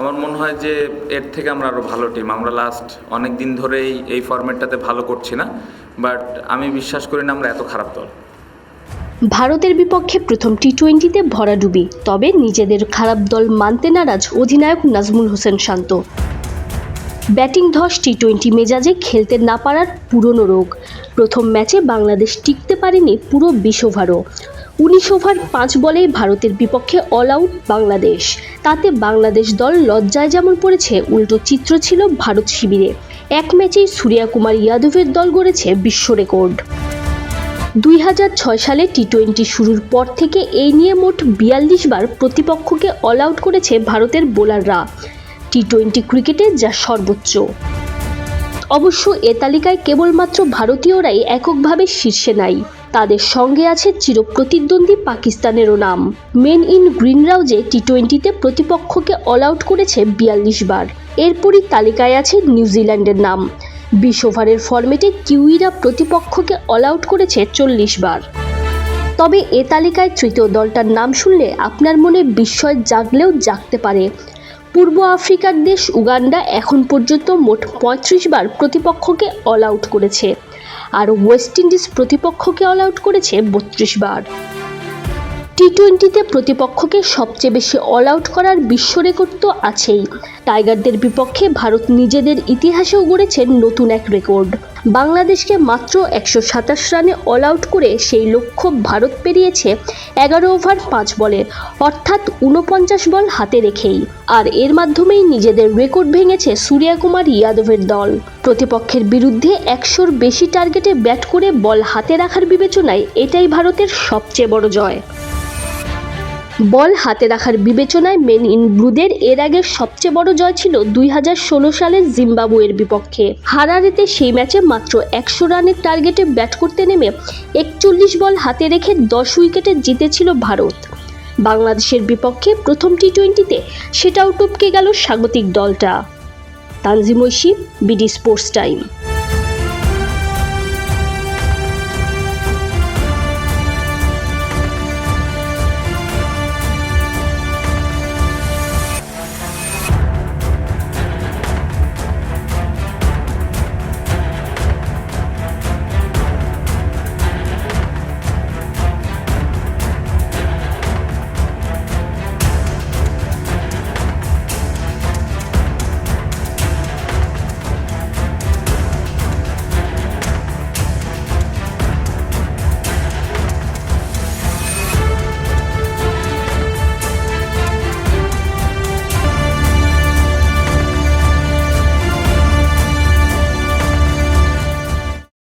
আমার মনে হয় যে এর থেকে আমরা আরও ভালো টিম আমরা লাস্ট অনেক দিন ধরেই এই ফরম্যাটটাতে ভালো করছি না বাট আমি বিশ্বাস করি না আমরা এত খারাপ দল। ভারতের বিপক্ষে প্রথম টি টোয়েন্টিতে ভরাডুবি তবে নিজেদের খারাপ দল মানতে নারাজ অধিনায়ক নাজমুল হোসেন শান্ত। ব্যাটিং ধস টি টোয়েন্টি মেজাজে খেলতে না পারার পুরনো রোগ। প্রথম ম্যাচে বাংলাদেশ টিকতে পারেনি পুরো বিশ ওভারও উনিশ ওভার পাঁচ বলেই ভারতের বিপক্ষে অল আউট বাংলাদেশ। তাতে বাংলাদেশ দল লজ্জায় যেমন পড়েছে, উল্টো চিত্র ছিল ভারত শিবিরে। এক ম্যাচেই সূর্যা কুমার ইয়াদবের দল গড়েছে বিশ্ব রেকর্ড। দুই হাজার ছয় সালে টি টোয়েন্টি শুরুর পর থেকে এই নিয়ে মোট বিয়াল্লিশ বার প্রতিপক্ষকে অল আউট করেছে ভারতের বোলাররা। টি টোয়েন্টি ক্রিকেটে যা সর্বোচ্চ। অবশ্য এ তালিকায় কেবলমাত্র ভারতীয়রাই এককভাবে শীর্ষে নাই। তাদের সঙ্গে আছে চিরপ্রতিদ্বন্দ্বী পাকিস্তানেরও নাম। মেন ইন গ্রিনরাও যে টি টোয়েন্টিতে প্রতিপক্ষকে অল আউট করেছে বিয়াল্লিশ বার। এরপরই তালিকায় আছে নিউজিল্যান্ডের নাম। বিশ ওভারের ফরম্যাটে কিউইরা প্রতিপক্ষকে অল আউট করেছে চল্লিশ বার। তবে এ তালিকায় তৃতীয় দলটার নাম শুনলে আপনার মনে বিস্ময় জাগলেও জাগতে পারে। পূর্ব আফ্রিকার দেশ উগান্ডা এখন পর্যন্ত মোট পঁয়ত্রিশ বার প্রতিপক্ষকে অল আউট করেছে। আর ওয়েস্ট ইন্ডিজ প্রতিপক্ষকে অল আউট করেছে বত্রিশ বার। টি টোয়েন্টিতে প্রতিপক্ষকে সবচেয়ে বেশি অল আউট করার বিশ্ব রেকর্ড তো আছেই। টাইগারদের বিপক্ষে ভারত নিজেদের ইতিহাসেও গড়েছে নতুন এক রেকর্ড বাংলাদেশকে মাত্র একশো সাতাশ রানে অল আউট করে সেই লক্ষ্য ভারত পেরিয়েছে এগারো ওভার পাঁচ বলে, অর্থাৎ উনপঞ্চাশ বল হাতে রেখেই। আর এর মাধ্যমেই নিজেদের রেকর্ড ভেঙেছে সূর্যকুমার ইয়াদবের দল। প্রতিপক্ষের বিরুদ্ধে একশোর বেশি টার্গেটে ব্যাট করে বল হাতে রাখার বিবেচনায় এটাই ভারতের সবচেয়ে বড় জয়। বল হাতে রাখার বিবেচনায় মেন ইন ব্লুদের এর আগের সবচেয়ে বড় জয় ছিল দুই হাজার ষোলো সালের জিম্বাবুয়ের বিপক্ষে। হারারেতে সেই ম্যাচে মাত্র একশো রানের টার্গেটে ব্যাট করতে নেমে একচল্লিশ বল হাতে রেখে দশ উইকেটে জিতেছিল ভারত। বাংলাদেশের বিপক্ষে প্রথম টি টোয়েন্টিতে সেটাও টপকে গেল স্বাগতিক দলটা। Tanzim Oishi, BD sports time.